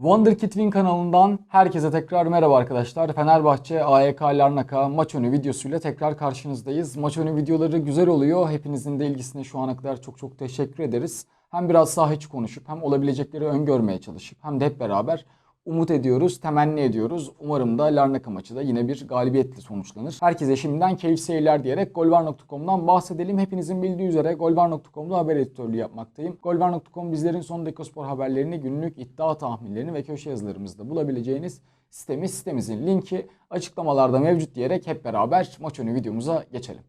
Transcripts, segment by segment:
Wonderkid Win kanalından herkese tekrar merhaba arkadaşlar. Fenerbahçe AYK Larnaka maç önü videosuyla tekrar karşınızdayız. Maç önü videoları güzel oluyor. Hepinizin de ilgisine şu ana kadar çok çok teşekkür ederiz. Hem biraz saha içi konuşup hem olabilecekleri öngörmeye çalışıp hem de hep beraber umut ediyoruz, temenni ediyoruz. Umarım da Larnaka maçı da yine bir galibiyetle sonuçlanır. Herkese şimdiden keyif seyirler diyerek golvar.com'dan bahsedelim. Hepinizin bildiği üzere golvar.com'da haber editörlüğü yapmaktayım. Golvar.com bizlerin son dakika spor haberlerini, günlük iddia tahminlerini ve köşe yazılarımızda bulabileceğiniz sitemiz. Sitemizin linki açıklamalarda mevcut diyerek hep beraber maç önü videomuza geçelim.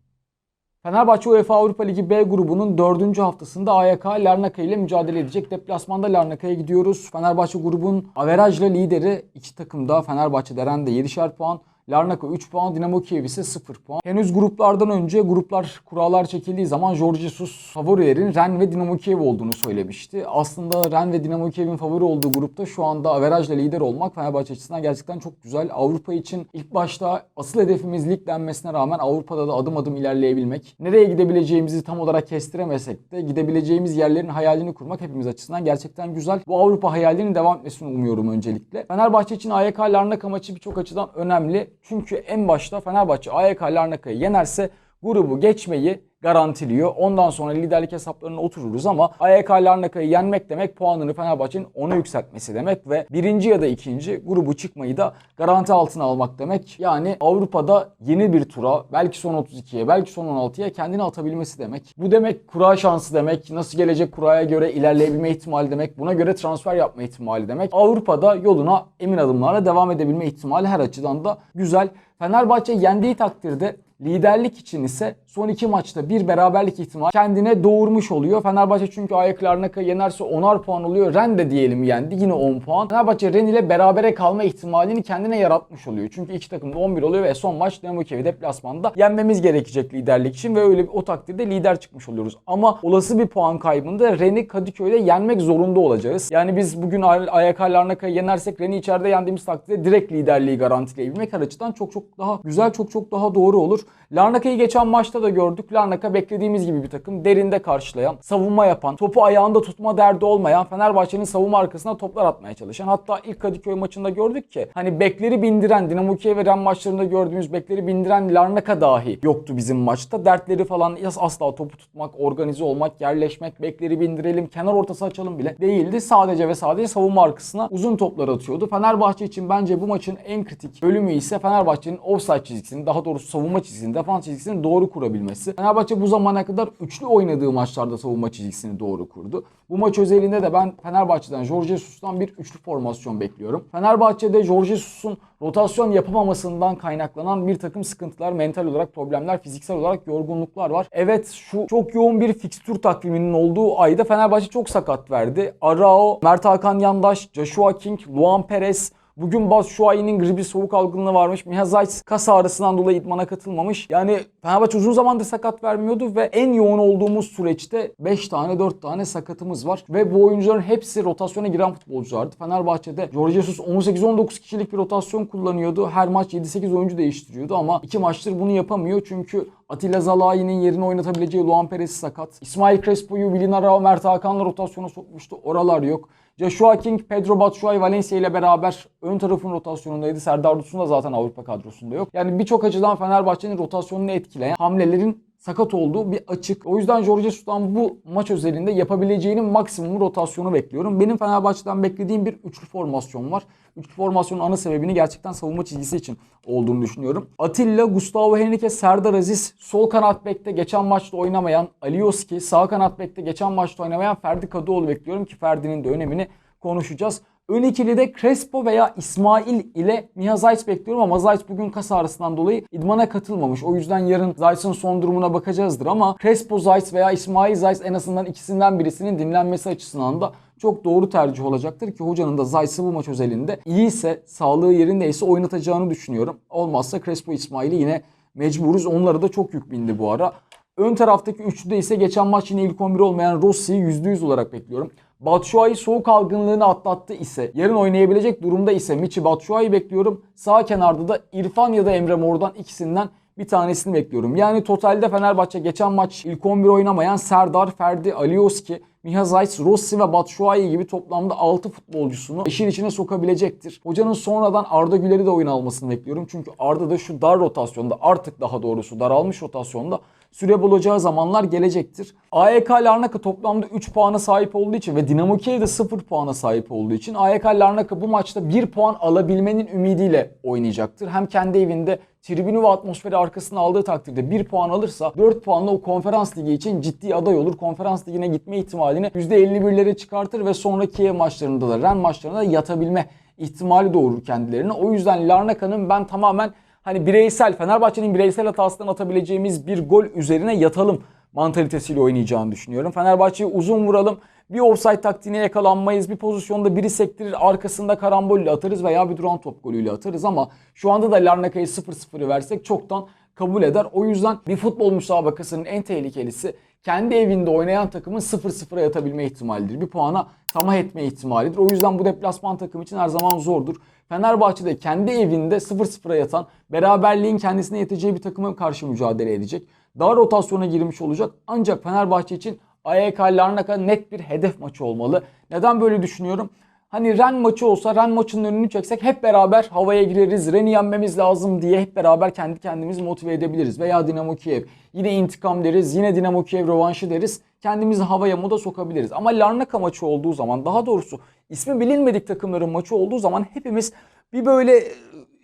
Fenerbahçe UEFA Avrupa Ligi B grubunun 4. haftasında AYK Larnaka ile mücadele edecek. Deplasmanda Larnaka'ya gidiyoruz. Fenerbahçe grubun averajla lideri. iki takım da Fenerbahçe Deren de 7'şer puan. Larnaka 3 puan, Dinamo Kiev ise 0 puan. Henüz gruplardan önce gruplar kurallar çekildiği zaman Jorge Jesus favorilerin Ren ve Dinamo Kiev olduğunu söylemişti. Aslında Ren ve Dinamo Kiev'in favori olduğu grupta şu anda averajla lider olmak Fenerbahçe açısından gerçekten çok güzel. Avrupa için ilk başta asıl hedefimiz lig denmesine rağmen Avrupa'da da adım adım ilerleyebilmek. Nereye gidebileceğimizi tam olarak kestiremesek de gidebileceğimiz yerlerin hayalini kurmak hepimiz açısından gerçekten güzel. Bu Avrupa hayalinin devam etmesini umuyorum öncelikle. Fenerbahçe için AYK Larnaka maçı birçok açıdan önemli. Çünkü en başta Fenerbahçe AYK Larnaka'yı yenerse grubu geçmeyi garantiliyor. Ondan sonra liderlik hesaplarına otururuz ama AYK Larnaka'yı yenmek demek puanını Fenerbahçe'nin ona yükseltmesi demek ve birinci ya da ikinci grubu çıkmayı da garanti altına almak demek. Yani Avrupa'da yeni bir tura belki son 32'ye belki son 16'ya kendini atabilmesi demek. Bu demek kura şansı demek. Nasıl gelecek kuraya göre ilerleyebilme ihtimali demek. Buna göre transfer yapma ihtimali demek. Avrupa'da yoluna emin adımlarla devam edebilme ihtimali her açıdan da güzel. Fenerbahçe yendiği takdirde Liderlik için ise son iki maçta bir beraberlik ihtimali kendine doğurmuş oluyor. Fenerbahçe çünkü Ayak Larnaka yenerse 10'ar puan oluyor. Ren de diyelim yendi yine 10 puan. Fenerbahçe Ren ile berabere kalma ihtimalini kendine yaratmış oluyor. Çünkü iki takım da 11 oluyor ve son maç Dinamo Kiev deplasmanda yenmemiz gerekecek liderlik için ve öyle o takdirde lider çıkmış oluyoruz. Ama olası bir puan kaybında Ren'i Kadıköy'de yenmek zorunda olacağız. Yani biz bugün Ayak Larnaka'yı yenersek Ren'i içeride yendiğimiz takdirde direkt liderliği garantileyebilmek her açıdan çok çok daha güzel, çok çok daha doğru olur. Larnaka'yı geçen maçta da gördük. Larnaka beklediğimiz gibi bir takım. Derinde karşılayan, savunma yapan, topu ayağında tutma derdi olmayan, Fenerbahçe'nin savunma arkasına toplar atmaya çalışan. Hatta ilk Kadıköy maçında gördük ki hani bekleri bindiren, Dinamo Kiev ve Ren maçlarında gördüğümüz bekleri bindiren Larnaka dahi yoktu bizim maçta. Dertleri falan asla topu tutmak, organize olmak, yerleşmek, bekleri bindirelim, kenar ortası açalım bile değildi. Sadece ve sadece savunma arkasına uzun toplar atıyordu. Fenerbahçe için bence bu maçın en kritik bölümü ise Fenerbahçe'nin offside çizgisini, daha doğrusu savunma çizgisini, defans çizgisini doğru kurabilmesi. Fenerbahçe bu zamana kadar üçlü oynadığı maçlarda savunma çizgisini doğru kurdu. Bu maç özelinde de ben Fenerbahçe'den Jorge Jesus'tan bir üçlü formasyon bekliyorum. Fenerbahçe'de Jorge Jesus'un rotasyon yapamamasından kaynaklanan bir takım sıkıntılar, mental olarak problemler, fiziksel olarak yorgunluklar var. Evet şu çok yoğun bir fikstür takviminin olduğu ayda Fenerbahçe çok sakat verdi. Arao, Mert Hakan Yandaş, Joshua King, Luan Perez, Bugün Baz Şuayi'nin gribi soğuk algınlığı varmış. Miha kas ağrısından dolayı idmana katılmamış. Yani Fenerbahçe uzun zamandır sakat vermiyordu ve en yoğun olduğumuz süreçte 5 tane 4 tane sakatımız var. Ve bu oyuncuların hepsi rotasyona giren futbolculardı. Fenerbahçe'de Jorge Jesus 18-19 kişilik bir rotasyon kullanıyordu. Her maç 7-8 oyuncu değiştiriyordu ama 2 maçtır bunu yapamıyor. Çünkü Atilla Zalai'nin yerini oynatabileceği Luan Perez sakat. İsmail Crespo'yu Vilin Arao, Mert Hakan'la rotasyona sokmuştu. Oralar yok. Joshua King, Pedro Batshuayi, Valencia ile beraber ön tarafın rotasyonundaydı. Serdar Dursun da zaten Avrupa kadrosunda yok. Yani birçok açıdan Fenerbahçe'nin rotasyonunu etkileyen hamlelerin sakat olduğu bir açık. O yüzden Jorge Jesus'tan bu maç özelinde yapabileceğinin maksimum rotasyonu bekliyorum. Benim Fenerbahçe'den beklediğim bir üçlü formasyon var. Üçlü formasyonun ana sebebini gerçekten savunma çizgisi için olduğunu düşünüyorum. Atilla, Gustavo Henrique, Serdar Aziz, sol kanat bekte geçen maçta oynamayan Alioski, sağ kanat bekte geçen maçta oynamayan Ferdi Kadıoğlu bekliyorum ki Ferdi'nin de önemini konuşacağız. Ön ikilide Crespo veya İsmail ile Miha Zayt bekliyorum ama Zayt bugün kas ağrısından dolayı idmana katılmamış. O yüzden yarın Zayt'ın son durumuna bakacağızdır ama Crespo Zayt veya İsmail Zayt en azından ikisinden birisinin dinlenmesi açısından da çok doğru tercih olacaktır ki hocanın da Zayt'sı bu maç özelinde iyiyse, sağlığı yerindeyse oynatacağını düşünüyorum. Olmazsa Crespo İsmail'i yine mecburuz. Onlara da çok yük bindi bu ara. Ön taraftaki üçlüde ise geçen maç yine ilk 11 olmayan Rossi'yi %100 olarak bekliyorum. Batshuayi soğuk algınlığını atlattı ise, yarın oynayabilecek durumda ise Michi Batshuayi bekliyorum. Sağ kenarda da İrfan ya da Emre Mor'dan ikisinden bir tanesini bekliyorum. Yani totalde Fenerbahçe geçen maç ilk 11 oynamayan Serdar, Ferdi, Alioski, Miha Zayt, Rossi ve Batshuayi gibi toplamda 6 futbolcusunu işin içine sokabilecektir. Hocanın sonradan Arda Güler'i de oyun almasını bekliyorum. Çünkü Arda da şu dar rotasyonda artık daha doğrusu daralmış rotasyonda süre bulacağı zamanlar gelecektir. AEK Larnaka toplamda 3 puana sahip olduğu için ve Dinamo Kiev de 0 puana sahip olduğu için AEK Larnaka bu maçta 1 puan alabilmenin ümidiyle oynayacaktır. Hem kendi evinde tribünü ve atmosferi arkasına aldığı takdirde 1 puan alırsa 4 puanla o konferans ligi için ciddi aday olur. Konferans ligine gitme ihtimalini %51'lere çıkartır ve sonra Kiev maçlarında da Ren maçlarında da yatabilme ihtimali doğurur kendilerine. O yüzden Larnaka'nın ben tamamen hani bireysel Fenerbahçe'nin bireysel hatasından atabileceğimiz bir gol üzerine yatalım mantalitesiyle oynayacağını düşünüyorum. Fenerbahçe'yi uzun vuralım. Bir offside taktiğine yakalanmayız. Bir pozisyonda biri sektirir arkasında karambolle atarız veya bir duran top golüyle atarız ama şu anda da Larnaka'yı 0-0'ı versek çoktan kabul eder. O yüzden bir futbol müsabakasının en tehlikelisi kendi evinde oynayan takımın 0-0'a yatabilme ihtimalidir. Bir puana tamah etme ihtimalidir. O yüzden bu deplasman takım için her zaman zordur. Fenerbahçe'de kendi evinde 0-0'a yatan, beraberliğin kendisine yeteceği bir takıma karşı mücadele edecek. Daha rotasyona girmiş olacak. Ancak Fenerbahçe için AYK Larnaka net bir hedef maçı olmalı. Neden böyle düşünüyorum? Hani Ren maçı olsa Ren maçının önünü çeksek hep beraber havaya gireriz. Ren'i yenmemiz lazım diye hep beraber kendi kendimizi motive edebiliriz. Veya Dinamo Kiev. Yine intikam deriz. Yine Dinamo Kiev rövanşı deriz. Kendimizi havaya moda sokabiliriz. Ama Larnaka maçı olduğu zaman daha doğrusu ismi bilinmedik takımların maçı olduğu zaman hepimiz bir böyle e,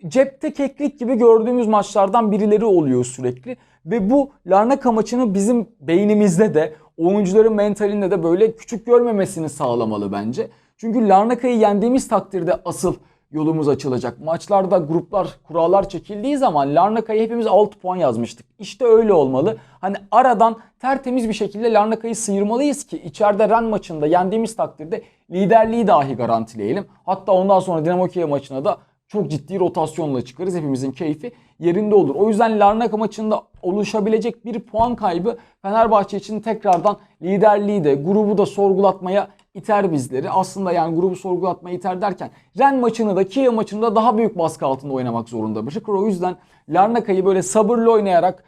cepte keklik gibi gördüğümüz maçlardan birileri oluyor sürekli. Ve bu Larnaka maçını bizim beynimizde de oyuncuların mentalinde de böyle küçük görmemesini sağlamalı bence. Çünkü Larnaka'yı yendiğimiz takdirde asıl yolumuz açılacak. Maçlarda gruplar, kurallar çekildiği zaman Larnaka'ya hepimiz 6 puan yazmıştık. İşte öyle olmalı. Hani aradan tertemiz bir şekilde Larnaka'yı sıyırmalıyız ki içeride Ren maçında yendiğimiz takdirde liderliği dahi garantileyelim. Hatta ondan sonra Dinamo Kiev maçına da çok ciddi rotasyonla çıkarız. Hepimizin keyfi yerinde olur. O yüzden Larnaka maçında oluşabilecek bir puan kaybı Fenerbahçe için tekrardan liderliği de grubu da sorgulatmaya iter bizleri. Aslında yani grubu sorgulatmaya iter derken Ren maçını da Kiev maçını da daha büyük baskı altında oynamak zorunda bırakır. O yüzden Larnaka'yı böyle sabırlı oynayarak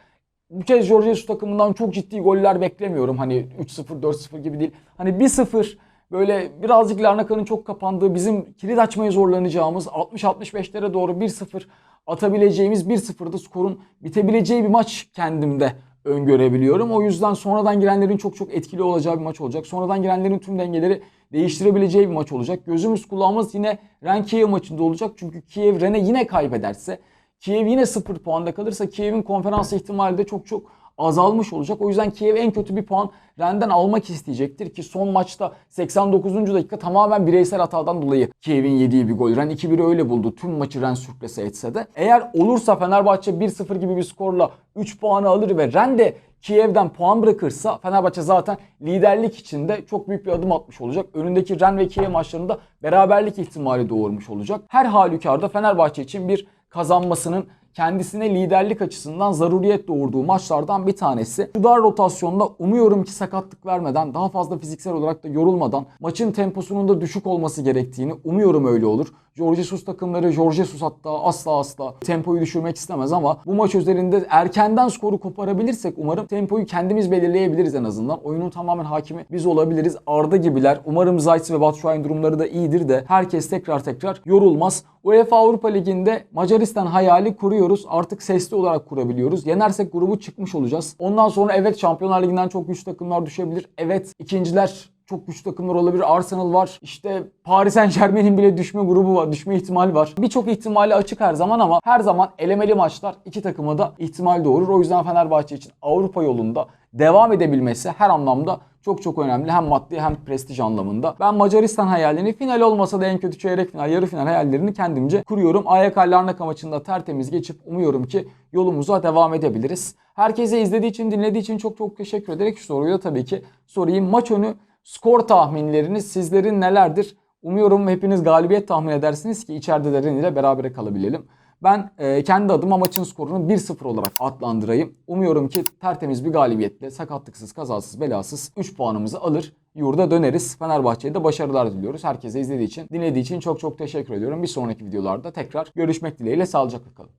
bu kez Jesus takımından çok ciddi goller beklemiyorum. Hani 3-0, 4-0 gibi değil. Hani 1-0 böyle birazcık Larnaka'nın çok kapandığı bizim kilit açmaya zorlanacağımız 60-65'lere doğru 1-0 atabileceğimiz 1-0'da skorun bitebileceği bir maç kendimde öngörebiliyorum. O yüzden sonradan girenlerin çok çok etkili olacağı bir maç olacak. Sonradan girenlerin tüm dengeleri değiştirebileceği bir maç olacak. Gözümüz kulağımız yine Ren Kiev maçında olacak. Çünkü Kiev Ren'e yine kaybederse, Kiev yine 0 puanda kalırsa Kiev'in konferans ihtimali de çok çok azalmış olacak. O yüzden Kiev en kötü bir puan Ren'den almak isteyecektir ki son maçta 89. dakika tamamen bireysel hatadan dolayı Kiev'in yediği bir gol. Ren 2-1 öyle buldu. Tüm maçı Ren sürklese etse de. Eğer olursa Fenerbahçe 1-0 gibi bir skorla 3 puanı alır ve Ren de Kiev'den puan bırakırsa Fenerbahçe zaten liderlik içinde çok büyük bir adım atmış olacak. Önündeki Ren ve Kiev maçlarında beraberlik ihtimali doğurmuş olacak. Her halükarda Fenerbahçe için bir kazanmasının kendisine liderlik açısından zaruriyet doğurduğu maçlardan bir tanesi. Şu dar rotasyonda umuyorum ki sakatlık vermeden, daha fazla fiziksel olarak da yorulmadan maçın temposunun da düşük olması gerektiğini umuyorum öyle olur. Jorge Jesus takımları, Jorge Jesus hatta asla asla tempoyu düşürmek istemez ama bu maç üzerinde erkenden skoru koparabilirsek umarım tempoyu kendimiz belirleyebiliriz en azından. Oyunun tamamen hakimi biz olabiliriz. Arda gibiler. Umarım Zayt ve Batshuayi'nin durumları da iyidir de herkes tekrar tekrar yorulmaz. UEFA Avrupa Ligi'nde Macaristan hayali kuruyoruz. Artık sesli olarak kurabiliyoruz. Yenersek grubu çıkmış olacağız. Ondan sonra evet Şampiyonlar Ligi'nden çok güçlü takımlar düşebilir. Evet ikinciler çok güçlü takımlar olabilir. Arsenal var. İşte Paris Saint Germain'in bile düşme grubu var. Düşme ihtimali var. Birçok ihtimali açık her zaman ama her zaman elemeli maçlar iki takıma da ihtimal doğurur. O yüzden Fenerbahçe için Avrupa yolunda devam edebilmesi her anlamda çok çok önemli. Hem maddi hem prestij anlamında. Ben Macaristan hayalini final olmasa da en kötü çeyrek final, yarı final hayallerini kendimce kuruyorum. AYK Larnaka maçında tertemiz geçip umuyorum ki yolumuza devam edebiliriz. Herkese izlediği için, dinlediği için çok çok teşekkür ederek şu soruyu da tabii ki sorayım. Maç önü skor tahminleriniz sizlerin nelerdir? Umuyorum hepiniz galibiyet tahmin edersiniz ki içeride de Ren ile berabere kalabilelim. Ben e, kendi adıma maçın skorunu 1-0 olarak adlandırayım. Umuyorum ki tertemiz bir galibiyetle sakatlıksız, kazasız, belasız 3 puanımızı alır. Yurda döneriz. Fenerbahçe'ye de başarılar diliyoruz. Herkese izlediği için, dinlediği için çok çok teşekkür ediyorum. Bir sonraki videolarda tekrar görüşmek dileğiyle sağlıcakla kalın.